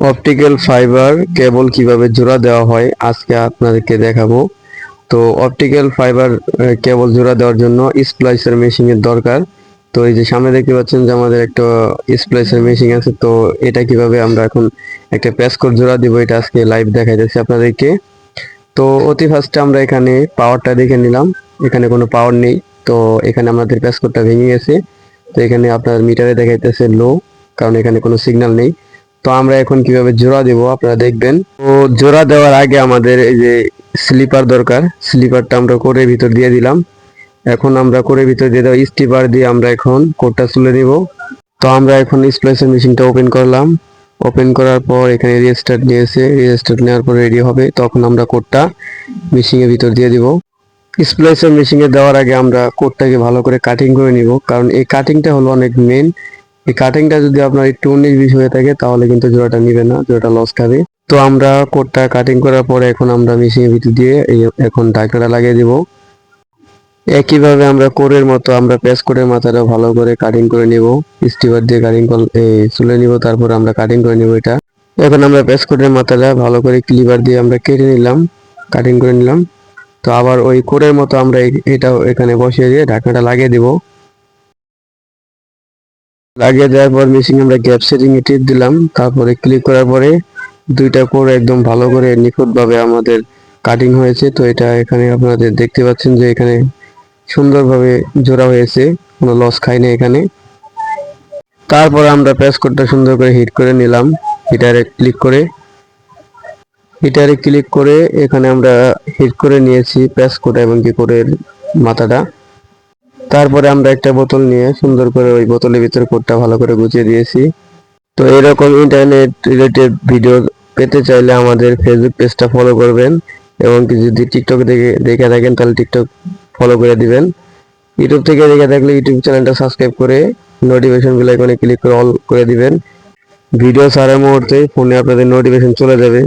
Optical fibre cable কীভাবে জোড়া দেওয়া হয় আজকে আপনাদেরকে দেখাবো। তো অপটিক্যাল ফাইবার কেবল জোড়া দেওয়ার জন্য স্প্লাইসার মেশিন এর দরকার। তো এই যে সামনে দেখতে পাচ্ছেন যে আমাদের একটা স্প্লাইসার মেশিন আছে, তো এটা কীভাবে আমরা এখন একটা কোড জোড়া দিব, এটা আজকে লাইভ দেখাইতেছি আপনাদেরকে। তো অতি ফার্স্টে আমরা এখানে পাওয়ারটা দেখে নিলাম। এখানে কোনো পাওয়ার নেই, তো এখানে আমাদের কোডটা ভেঙে গেছে। তো এখানে আপনার মিটারে দেখাইতেছে লো, কারণ এখানে কোনো সিগন্যাল নেই। তো আমরা এখন কীভাবে জোড়া দেব আপনারা দেখবেন। তো জোড়া দেওয়ার আগে আমাদের এই যে স্লিপার দরকার, স্লিপারটা আমরা কোরের ভিতর দিয়ে দিলাম। এখন আমরা কোরের ভিতর দিয়ে দেওয়া স্টিপার দিয়ে আমরা এখন কোডটা তুলে নিব তো আমরা এখন স্প্লাইসের মেশিনটা ওপেন করলাম। ওপেন করার পর এখানে রিস্টার্ট নিয়েছে রিস্টার্ট নেওয়ার পর রেডি হবে। তখন আমরা কোডটা মেশিনের ভিতর দিয়ে দিব। স্প্লাইসের মেশিনে দেওয়ার আগে আমরা কোডটাকে ভালো করে কাটিং করে নিব। কারণ এই কাটিংটা হলো অনেক মেন এই কাটিংটা যদি আপনার একটু উনিশ বিশ হয়ে থাকে, তাহলে কিন্তু জোড়াটা নিবে না, জোড়াটা লস খাবে। তো আমরা কোডটা কাটিং করার পরে এখন আমরা মেশিনের ভিতর দিয়ে এই এখন ঢাকনাটা লাগিয়ে দিব। একইভাবে আমরা কোরের মতো, আমরা পেস কোরের মাথাটা ভালো করে কাটিং করে নিব। স্টিভার দিয়ে কাটিং চুলে নিব, তারপর আমরা কাটিং করে নিব এটা। এখন আমরা পেস কোরের মাথাটা ভালো করে ক্লিভার দিয়ে আমরা কেটে নিলাম কাটিং করে নিলাম। তো আবার ওই কোরের মতো আমরা এ- এটাও এখানে বসিয়ে দিয়ে ঢাকনাটা লাগিয়ে দিব। লাগিয়ে দেওয়ার পর মেশিন আমরা গ্যাপ সেটিং এ টিপ দিলাম। তারপরে ক্লিক করার পরে দুইটা কোর একদম ভালো করে নিখুঁতভাবে আমাদের কাটিং হয়েছে। তো এটা এখানে আপনাদের দেখতে পাচ্ছেন যে এখানে সুন্দরভাবে জোড়া হয়েছে। কোনো লস খাইনি এখানে। তারপর আমরা প্রেস কোডটা সুন্দর করে হিট করে নিলাম হিটারে ক্লিক করে। হিটারে ক্লিক করে এখানে আমরা হিট করে নিয়েছি প্রেস কোড এবং কি কোডের মাথাটা। তারপরে আমরা একটা বোতল নিয়ে সুন্দর করে ওই বোতলের ভিতরে কোডটা ভালো করে গুছিয়ে দিয়েছি। তো এরকম ইন্টারনেট রিলেটেড ভিডিও পেতে চাইলে আমাদের ফেসবুক পেজটা ফলো করবেন এবং যদি টিকটক দেখে দেখে থাকেন তাহলে টিকটক ফলো করে দিবেন। ইউটিউব থেকে দেখে থাকলে ইউটিউব চ্যানেলটা সাবস্ক্রাইব করে নোটিফিকেশন বেল আইকনে ক্লিক করে অল করে দিবেন। ভিডিও ছাড়ার মুহূর্তে ফোনে আপনাদের নোটিফিকেশন চলে যাবে।